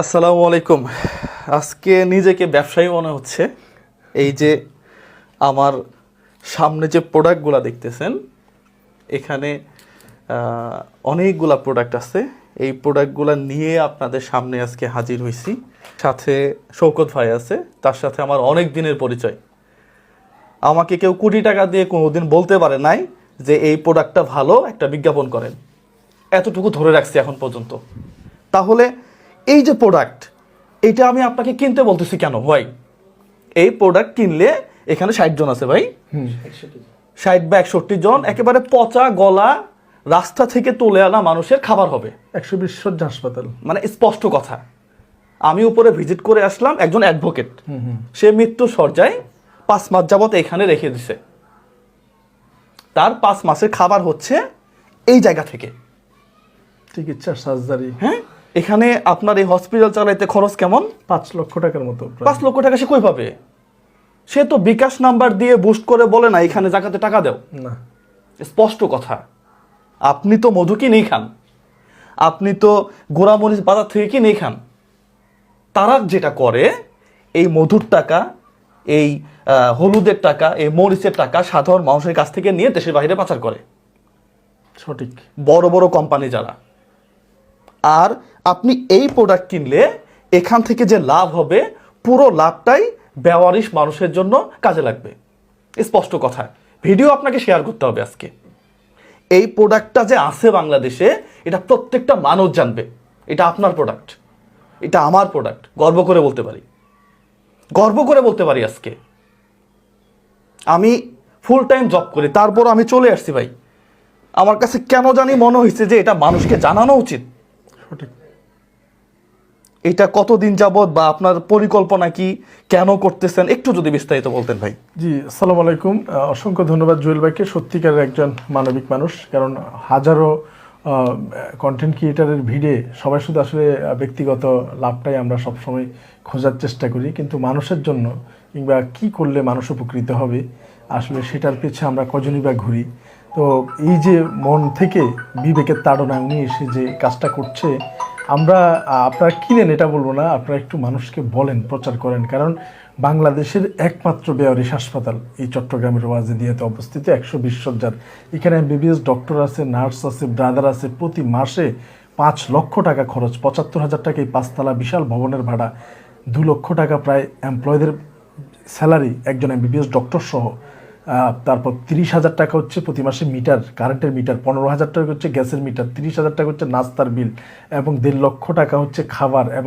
আসসালামু আলাইকুম। আজকে নিজেকে ব্যবসায়ী মনে হচ্ছে। এই যে আমার সামনে যে প্রোডাক্টগুলো দেখতেছেন, এখানে অনেকগুলা প্রোডাক্ট আছে। এই প্রোডাক্টগুলো নিয়ে আপনাদের সামনে আজকে হাজির হয়েছি সাথে শৌকত ভাই আছে, তার সাথে আমার অনেক দিনের পরিচয়। আমাকে কেউ কোটি টাকা দিয়ে কোনোদিন বলতে পারে নাই যে এই প্রোডাক্টটা ভালো একটা বিজ্ঞাপন করেন। এতটুকু ধরে রাখছি এখন পর্যন্ত। তাহলে এই যে প্রোডাক্ট এটা আমি আপনাকে কিনতে বলতেছি কেন ভাই? এই প্রোডাক্ট কিনলে এখানে ষাট জন আছে ভাই। ষাট বা একষট্টি জন একেবারে পচা গলা রাস্তা থেকে তুলে আনা মানুষের খাবার হবে। একশো বিশ হাসপাতাল। মানে স্পষ্ট কথা। আমি উপরে ভিজিট করে আসলাম একজন অ্যাডভোকেট সে মৃত্যু সজ্জায় পাঁচ মাস যাবত এখানে রেখে দিছে। তার পাঁচ মাসের খাবার হচ্ছে এই জায়গা থেকে। চিকিৎসা সার্জারি। হ্যাঁ? এখানে আপনার এই হসপিটাল চালাইতে খরচ কেমন? পাঁচ লক্ষ টাকার মতো। পাঁচ লক্ষ টাকা সে কই পাবে? সে তো বিকাশ নাম্বার দিয়ে বুস্ট করে বলে না এখানে জায়গাতে টাকা দেও। না। স্পষ্ট কথা। আপনি তো মধু কিনেই খান। আপনি তো গোড়ামরিচ বাজার থেকে কিনেই খান। তারা যেটা করে এই মধুর টাকা এই হলুদের টাকা এই মরিচের টাকা সাধারণ মানুষের কাছ থেকে নিয়ে দেশের বাইরে পাচার করে। সঠিক। বড় বড় কোম্পানি যারা। আর আপনি এই প্রোডাক্ট কিনলে এখান থেকে যে লাভ হবে, পুরো লাভটাই বেওয়ারিশ মানুষের জন্য কাজে লাগবে। স্পষ্ট কথা। ভিডিও আপনাকে শেয়ার করতে হবে আজকে। এই প্রোডাক্টটা যে আছে বাংলাদেশে, এটা প্রত্যেকটা মানুষ জানবে। এটা আপনার প্রোডাক্ট এটা আমার প্রোডাক্ট গর্ব করে বলতে পারি। গর্ব করে বলতে পারি আজকে। আমি ফুল টাইম জব করি, তারপর আমি চলে আসছি ভাই। আমার কাছে কেন জানি মনে হয়েছে যে এটা মানুষকে জানানো উচিত। এটা কতদিন যাবত বা আপনার পরিকল্পনা কি, কেন করতেছেন, একটু যদি বিস্তারিত বলতেন ভাই। জি, আসসালামু আলাইকুম। অসংখ্য ধন্যবাদ জুয়েল ভাইকে, সত্যিকারের একজন মানবিক মানুষ, কারণ হাজারো কন্টেন্ট ক্রিয়েটারের ভিড়ে সবাই শুধু আসলে ব্যক্তিগত লাভটাই আমরা সবসময় খোঁজার চেষ্টা করি, কিন্তু মানুষের জন্য কিংবা কি করলে মানুষ উপকৃত হবে, আসলে সেটার পেছে আমরা কজনই বা ঘুরি। তো এই যে মন থেকে বিবেকের তাড়নায় উনি এসে যে কাজটা করছে, আমরা আপনারা কিনেন এটা বলব না, আপনারা একটু মানুষকে বলেন, প্রচার করেন। কারণ বাংলাদেশের একমাত্র বেয়ারিশ হাসপাতাল এই চট্টগ্রামের ওয়াজেদিয়াতে অবস্থিত, একশো বিশ সজ্জার এখানে এমবিবিএস ডক্টর আছে, নার্স আছে, ব্রাদার আছে, প্রতি মাসে পাঁচ লক্ষ টাকা খরচ, পঁচাত্তর হাজার টাকা এই পাঁচতলা বিশাল ভবনের ভাড়া, দু লক্ষ টাকা প্রায় এমপ্লয়ীদের স্যালারি, একজন এমবিবিএস ডক্টর সহ। তারপর তিরিশ হাজার টাকা হচ্ছে প্রতি মাসে মিটার কারেন্টের মিটার, পনেরো হাজার টাকা হচ্ছে গ্যাসের মিটার, তিরিশ হাজার টাকা হচ্ছে নাস্তার বিল এবং দেড় লক্ষ টাকা হচ্ছে খাবার এবং